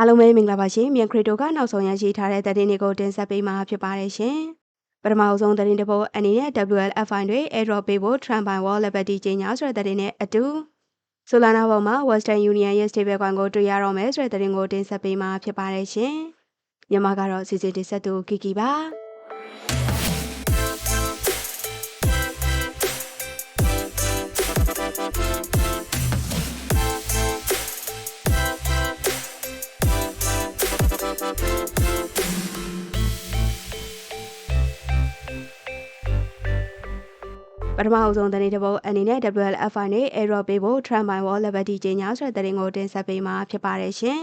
အားလုံးပဲမင်္ဂလာပါရှင်မြန်ခရစ်တိုကနောက်ဆုံးရရှိထားတဲ့သတင်းတွေကိုတင်ဆက်ပေးမှာဖြစ်ပါတယ်ရှင်ပထမအဆုံးသတင်းတစ်ပုဒ်အနေနဲ့ WLFI တွေ Airdrop ပေးဖို့ Trump Wall Liberty ကြီးညာဆိုတဲ့သတင်းနဲ့အတူ Solana ပေါ်မှာ Western Union ရဲ့ stablecoin ကိုတွေ့ရတော့မယ်ဆိုတဲ့သတင်းကိုတင်ဆက်ပေးမှာဖြစ်ပါတယ်ရှင်မြန်မာကတော့စီစီတင်ဆက်သူကီကီပါ ပထမအဆုံးသတင်းတစ်ပုဒ်အနေနဲ့ WLFI နဲ့ Airdrop ပေးဖို့ Trump Wall Liberty ကြီးညာဆိုတဲ့သတင်းကိုတင်ဆက်ပေးမှာဖြစ်ပါတယ်ရှင်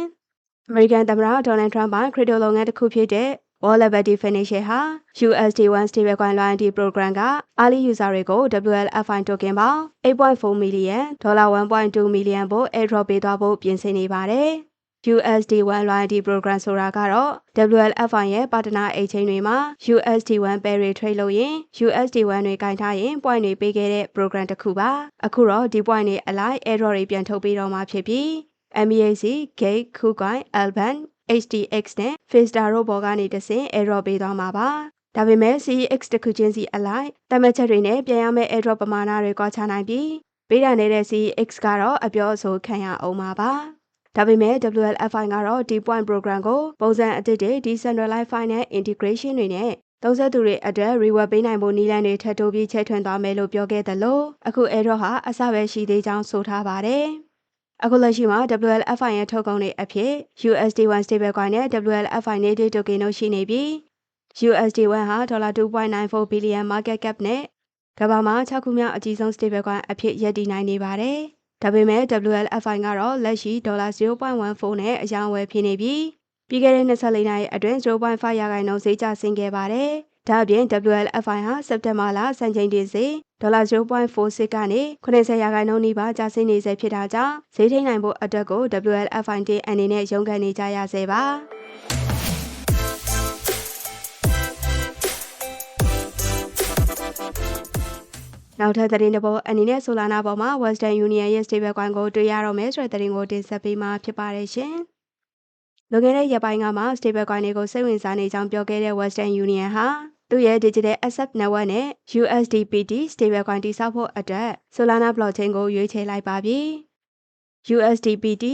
အမေရိကန်သမ္မတဒေါ်နယ်ထရမ့်ပိုင်ခရစ်တိုလုပ်ငန်းတစ်ခုဖြစ်တဲ့ Wall Liberty Financial ဟာ USD1 Stablecoin Loyalty Program က early user တွေကို WLFI token ပေါင်း8.4 million ဒေါ်လာ1.2 million ဖို့ airdrop ပေးသွားဖို့ပြင်ဆင်နေပါတယ်။ USD1 Loyalty Program ဆိုတာကတော့ WLFI ရဲ့ partner exchange တွေမှာ USD1 pair တွေ trade လုပ်ရင် USD1 တွေကင်ထားရင် point တွေပေးခဲ့တဲ့ program တစ်ခုပါ။အခုတော့ဒီ point တွေအလိုက် airdrop တွေပြန်ထုတ်ပေးတော့မှာဖြစ်ပြီး MBAC, Gate, KuCoin, Alban, HTX နဲ့ Fiesta တို့ဘော်ကနေတဆင့် airdrop ပေးသွားမှာပါ။ဒါပေမဲ့ CEX တစ်ခုချင်းစီအလိုက်တတ်မှတ်ချက်တွေနဲ့ပြန်ရမယ့် airdrop ပမာဏတွေကွာခြားနိုင်ပြီးပေးတာနေတဲ့ CEX ကတော့အပြောအဆိုခံရအောင်ပါပါ။ ဒါပေမဲ့ WLFI ကတော့ဒီ point program ကိုပုံစံအသစ်တွေ decentralized finance integration တွေနဲ့သုံးဆက်သူတွေအတွက် reward ပေးနိုင်ဖို့နည်းလမ်းတွေထပ်တိုးပြီးချဲ့ထွင်သွားမယ်လို့ပြောခဲ့တယ်လို့အခု airdrop ဟာအစပဲရှိသေးကြောင်းဆိုထားပါတယ်။အခုလက်ရှိမှာ WLFI ရဲ့ထုတ်ကုန်တွေအဖြစ် USD1 stablecoin နဲ့ WLFI native token တို့ရှိနေပြီး USD1 ဟာဒေါ်လာ2.94 billion market cap နဲ့ကမ္ဘာမှာ6ခုမြောက်အကြီးဆုံး stablecoin အဖြစ်ရပ်တည်နိုင်နေပါတယ်။ ဒါပေမဲ့ WLFI ကတော့လက်ရှိဒေါ်လာ0.14နဲ့အယောင်ဝယ်ဖြစ်နေပြီးပြီးခဲ့တဲ့24နာရီအတွင်း0.5ရာခိုင်နှုန်းဈေးကျဆင်းခဲ့ပါတယ်။ဒါအပြင် WLFI ဟာစက်တင်ဘာလစံချိန်တင်စေဒေါ်လာ0.46ကနေ90ရာခိုင်နှုန်းနီးပါးကျဆင်းနေစေဖြစ်တာကြောင့်ဈေးထိန်နိုင်ဖို့အတွက်ကို WLFI တင်အနေနဲ့ရုန်းကန်နေကြရစေပါ နောက်ထပ်သတင်းတစ်ပုဒ်အနေနဲ့ဆိုလာနာပေါ်မှာ Western Union ရဲ့ stablecoin ကိုတွေ့ရတော့မယ်ဆိုတဲ့သတင်းကိုတင်ဆက်ပေးမှာဖြစ်ပါတယ်ရှင်။လွန်ခဲ့တဲ့ရက်ပိုင်းကမှ stablecoin တွေကိုစိတ်ဝင်စားနေကြောင်းပြောခဲ့တဲ့ Western Union ဟာသူ့ရဲ့ Digital Asset Network နဲ့ USDPT stablecoin တည်ဆောက်ဖို့အတွက် Solana blockchain ကိုရွေးချယ်လိုက်ပါပြီ။ USDPT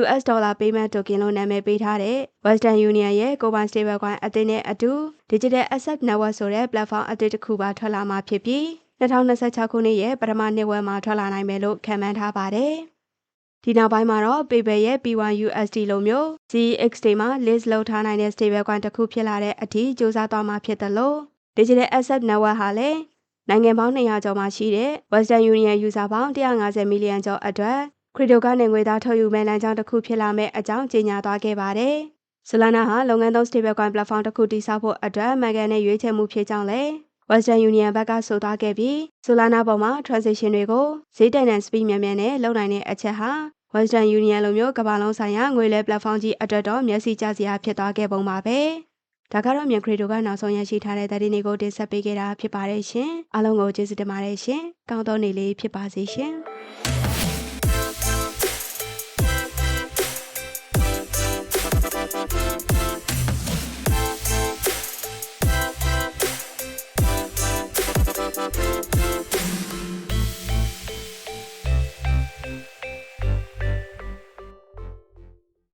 US Dollar Payment Token လို့နာမည်ပေးထားတဲ့ Western Union ရဲ့ကိုပိုင် stablecoin အသစ်နဲ့အတူ Digital Asset Network ဆိုတဲ့ platform အသစ်တစ်ခုပါထွက်လာမှာဖြစ်ပြီး 2026ခုနှစ်ရဲ့ပထမနှစ်ဝက်မှာထွက်လာနိုင်မယ်လို့ခန့်မှန်းထားပါတယ်။ဒီနောက်ပိုင်းမှာတော့ PayPal ရဲ့ P1USD လိုမျိုး CEX တွေမှာ list လုပ်ထားနိုင်တဲ့ stablecoin တစ်ခုဖြစ်လာတဲ့အထိစ조사သွားမှာဖြစ်တယ်လို့ Digital Asset Network ဟာလည်းနိုင်ငံပေါင်း200ကျော်မှာရှိတဲ့ Western Union user ပေါင်း150 million ကျော်အတွက်ခရစ်တိုကနေငွေသားထုတ်ယူမဲ့လမ်းကြောင်းတစ်ခုဖြစ်လာမဲ့အကြောင်းကြေညာသွားခဲ့ပါတယ်။ Solana ဟာလုပ်ငန်းသုံး stablecoin platform တစ်ခုတည်ဆောက်ဖို့အတွက်မှန်ကန်တဲ့ရွေးချယ်မှုဖြစ်ကြောင်းလည်း Western Union ဘက်ကဆိုသွားခဲ့ပြီး Solana ပေါ်မှာ transaction တွေကိုဈေးတန်တန် speed မြန်မြန်နဲ့လုပ်နိုင်တဲ့အချက်ဟာ Western Union လိုမျိုးကမ္ဘာလုံးဆိုင်ရာငွေလဲ platform ကြီးအတွက်တော့မျက်စိကျစရာဖြစ်သွားခဲ့ပုံပါပဲ။ဒါကတော့မြန်ခရီတိုကနောက်ဆုံးရရှိထားတဲ့သတင်းတွေကိုတင်ဆက်ပေးခဲ့တာဖြစ်ပါတယ်ရှင်။အားလုံးကိုကျေးဇူးတင်ပါတယ်ရှင်။ကောင်းသောနေ့လေးဖြစ်ပါစေရှင်။